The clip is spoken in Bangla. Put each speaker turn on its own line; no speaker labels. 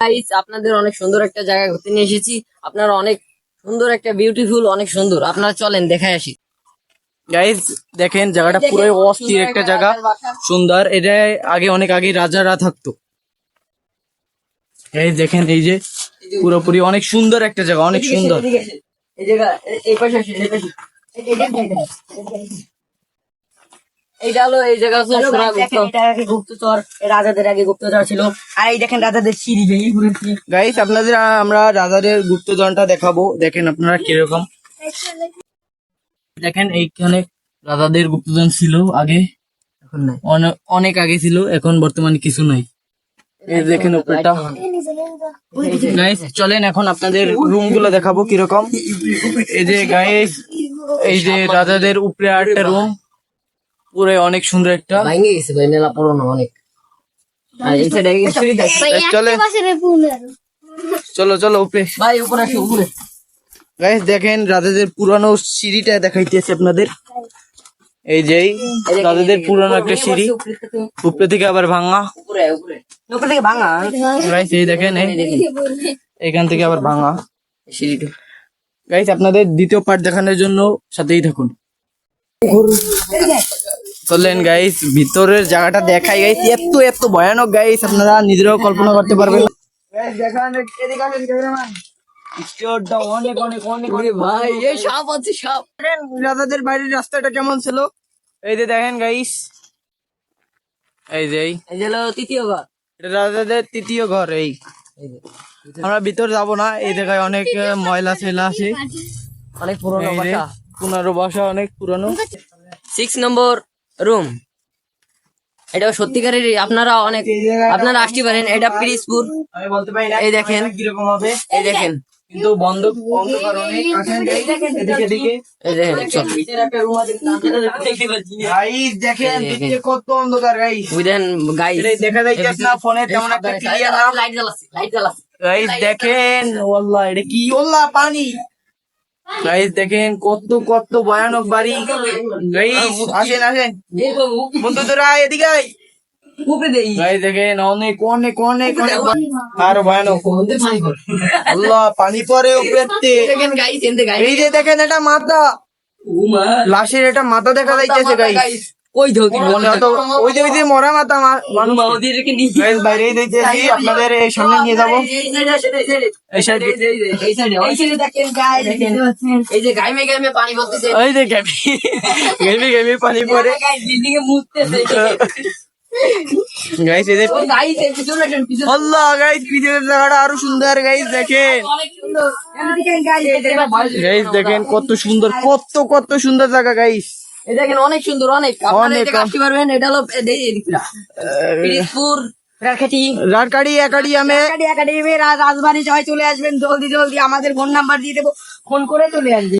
গাইস আপনাদের অনেক সুন্দর একটা জায়গা ঘুরতে নিয়ে এসেছি আপনারা অনেক সুন্দর একটা বিউটিফুল অনেক সুন্দর আপনারা চলেন দেখাই আসি
গাইজ দেখেন জায়গাটা পুরো অস্থির একটা জায়গা সুন্দর এটা আগে অনেক আগে রাজারা থাকতো এই দেখেন এই যে পুরোপুরি অনেক সুন্দর একটা জায়গা অনেক সুন্দর
এই জায়গা এই পাশে আসেন, এই পাশে। এই- এই দেখেন, এই দেখেন। এইটা হলো এই জায়গা
গুপ্তচর রাজাদের আগে গুপ্তচর ছিল। আর এই দেখেন রাজাদের সিঁড়ি ঘুরেছে
আপনাদের আমরা রাজাদের গুপ্তধনটা দেখাবো। দেখেন আপনারা কীরকম। দেখেন এইখানে রাজাদের গুপ্তধন ছিল আগে।
এখন নাই।
অনেক আগে ছিল এখন বর্তমানে কিছু নাই। এই দেখেন উপরটা। গাইস চলেন এখন আপনাদের রুমগুলো দেখাবো কীরকম। এই যে গাইস এই যে রাজাদের উপরে আরেকটা রুম পুরো অনেক সুন্দর একটা
ভাঙে গেছে ভাই মেলা পুরনো অনেক। আর এই সাইডে সিঁড়ি দেখ।
চলে। চলো চলো উপরে।
ভাই উপরে আসো উপরে।
গাইস দেখেন রাজাদের পুরানো সিঁড়িটা দেখাইতেছে আপনাদের। এই যে রাজাদের পুরানো একটা সিঁড়ি।
উপরে থেকে।
আবার ভাঙা।
উপরে
থেকে ভাঙা।
গাইস এই দেখেন এই। এখান থেকে আবার ভাঙা।
সিঁড়িটা।
গাইস আপনাদের দ্বিতীয় পার্ট দেখানোর জন্য সাথেই থাকুন। চললেন গাইস ভিতরের জায়গাটা দেখাই গাইস এত এত ভয়ানক গাইস আপনারা নিজেরাও কল্পনা করতে পারবেন।
ভাই। এই সাপ আছে সাপ।
দেখেন রাজাদের বাইরের রাস্তাটা কেমন ছিল? এই যে দেখেন গাইস এই যে এই।
যে হলো তৃতীয় ঘর।
এটা রাজাদের তৃতীয় ঘর এই। আমরা ভিতর যাব না এই জায়গায় অনেক ময়লা ছেলা আছে।
অনেক পুরনো বাসা।
পুনরবাসা অনেক পুরনো।
সিক্স নম্বর রুম এটা সত্যিকারের আপনারা অনেক আপনারা আসতে পারেন। এটা পিরিজপুর।
আমি বলতে পারি না
এই দেখেন।
কীরকম হবে।
এই দেখেন।
কিন্তু বন্ধ বন্ধ কারণে আসেন এদিকে এদিকে।
এই দেখেন চল।
গাইস দেখেন এদিকে কত অন্ধকার গাইস
ওই দেখেন গাইস
এটা দেখা যাইতেছে না ফোনে তেমন একটা ক্লিয়ার না।
লাইট জ্বালাচ্ছি লাইট জ্বালাচ্ছি।
গাইস দেখেন ওয়াল্লাহ এটা কি পানি। গাইস দেখেন কত কত ভয়ানক বাড়ি। গাইস আসেন আসেন। বন্ধুরা এদিকে আয়।
উপরে
গাইস দেখেন অনেক অনেক অনেক অনেক আর ভয়ানক। আল্লাহ পানি পরে এই যে দেখেন এটা মাথা লাশের এটা মাথা দেখা যাইতেছে গাইস
ওই ধোকি
ওই যে ওই যে মরা মাথা মা- মানুষ।
মাউদি রেখে নি
গাইস বাইরেই দিতেছি আপনাদের এই সামনে নিয়ে যাব। এই সাইডে
এই সাইডে। এই সাইডে দেখেন এই যে গাইমে গাইমে পানি পড়তেছে।
ওই যে গেমি গেমি গেমি পানি পরে
গাইস বিল্ডিং এ মুততেছে।
গাইস এই যে
গাইস এর পিছনে আসেন পিছনে।
আল্লাহ গাইস পিছনের জায়গাটা আরও সুন্দর গাইস দেখেন।
অনেক সুন্দর।
গাইস দেখেন কত সুন্দর কত কত সুন্দর জায়গা গাইস
দেখেন অনেক সুন্দর অনেক। আপনারা আসতে পারবেন এটা হলো পিরিজপুর
রাজবাড়ি সবাই চলে আসবেন। জলদি জলদি আমাদের ফোন নাম্বার দিয়ে দেবো। ফোন করে চলে আসবে